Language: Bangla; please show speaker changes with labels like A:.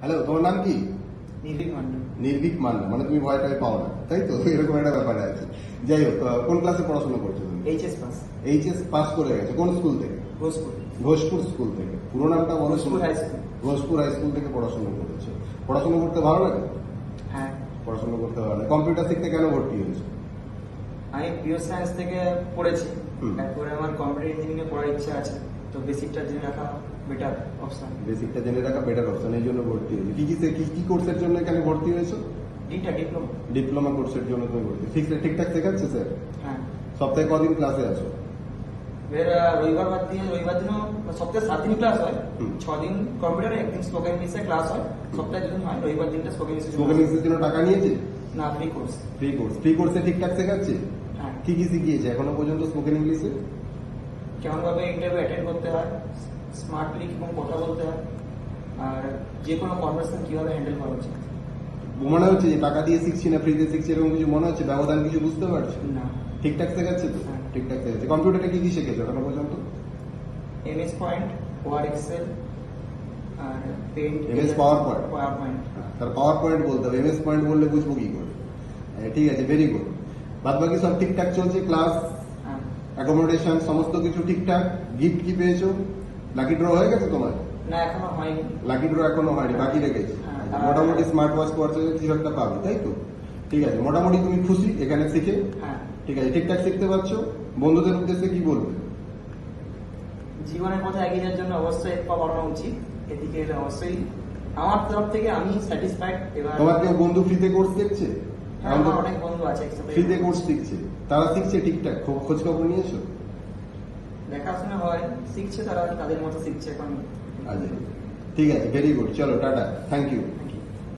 A: হ্যালো তোমার নাম কি?
B: নির্ভীক
A: মান্না মানে তুমি ভয় টয় পাও না তাই তো? এরকম একটা ব্যাপার আছে। যাই হোক কোন ক্লাসে পড়াশোনা করছ তুমি?
B: এইচএস পাস
A: এইচএস পাস করে গেছে কোন স্কুল থেকে?
B: ঘোষপুর।
A: ঘোষপুর স্কুল থেকে। পুরো নামটা বলো
B: high school
A: Ghoshpur high school থেকে পড়াশোনা করেছ। পড়াশোনা করতে ভালো লাগে?
B: হ্যাঁ।
A: পড়াশোনা করতে ভালো লাগে। কম্পিউটার শিখতে কেন ভর্তি হয়েছো?
B: আমি পিওর সায়েন্স থেকে পড়েছি। তারপরে আমার কম্পিউটার ইঞ্জিনিয়ারিং পড়ার ইচ্ছা আছে। তো বেসিকটা জেনে রাখা বেটার অপশন
A: বেসিকটা জেনে রাখা বেটার অপশন এই জন্য ভর্তি হয়েছে। কি কি কি কি কোর্সের জন্য এখানে ভর্তি হয়েছো?
B: ডিটা ডিপ্লোমা
A: ডিপ্লোমা কোর্সের জন্য তুমি ভর্তি। ঠিক ঠিকঠাক শেখাচ্ছে স্যার
B: হ্যাঁ।
A: সপ্তাহে কদিন ক্লাসে আছো?
B: এর রবিবার বাদ দিয়ে রবিবার দিনও সপ্তাহে সাত দিন ক্লাস হয়। ছ দিন কম্পিউটারে একদিন স্পোকেন ইংলিশে ক্লাস হয়। সপ্তাহে দুদিন হয়। রবিবার দিনটা স্পোকেন ইংলিশে
A: স্পোকেন ইংলিশের জন্য টাকা নিয়েছে?
B: না free course
A: free course free কোর্সে ঠিকঠাক শেখাচ্ছে?
B: হ্যাঁ।
A: কি কি শিখিয়েছে? এখনও পর্যন্ত স্পোকেন ইংলিশে
B: কেমন ভাবে ইন্টারভিউ অ্যাটেন্ড করতে হয় স্মার্টলি এবং কথা বলতে হয় আর যে কোনো কনভার্সেশন কীভাবে হ্যান্ডেল করা উচিত?
A: মনে হচ্ছে যে টাকা দিয়ে শিখছি না ফ্রিতে শিখছি এরকম কিছু মনে হচ্ছে? ব্যবধান কিছু বুঝতে পারছ?
B: না।
A: ঠিকঠাক শেখাচ্ছে তো?
B: হ্যাঁ।
A: ঠিকঠাক শেখাচ্ছে। কম্পিউটারে কি কি শিখেছো এখনও পর্যন্ত?
B: এমএস পয়েন্ট ওয়ার এক্সেল আর Paint
A: MS PowerPoint?
B: PowerPoint
A: তার পাওয়ার পয়েন্ট বলতে হবে। এমএস পয়েন্ট বললে বুঝব কি করে? ঠিক আছে ভেরি গুড বাদ বাকি সব ঠিকঠাক চলছে? ক্লাস অ্যাকোমোডেশন সমস্ত কিছু ঠিকঠাক গিফট কি পেয়েছ? লাকি ড্র হয়ে গেছে তোমার?
B: না এখনও হয়নি।
A: লাকি ড্র এখনও হয়নি বাকি রেখেছি।
B: হ্যাঁ।
A: আচ্ছা, মোটামুটি স্মার্ট ওয়াচ কোয়ার্সে কিছু একটা পাবে তাই তো? ঠিক আছে মোটামুটি তুমি খুশি এখানে শিখে।
B: হ্যাঁ।
A: ঠিক আছে ঠিকঠাক শিখতে পারছ? বন্ধুদের উদ্দেশ্যে কি বলবে?
B: জীবনের পথে এগিয়ে যাওয়ার জন্য অবশ্যই পা বাড়ানো উচিত। এদিকে অবশ্যই আমার তরফ থেকে আমি স্যাটিসফাইড এবার
A: তোমার কেউ বন্ধু ফ্রিতে কোর্স দেখছে
B: অনেক বন্ধু আছে
A: ফ্রিতে কোর্স শিখছে। তারা শিখছে ঠিকঠাক। খোঁজ খবর নিয়েছো?
B: দেখাশোনা হয় শিখছে তারা তাদের মতো শিখছে এখন।
A: আচ্ছা ঠিক আছে ভেরি গুড চলো টাটা। Thank you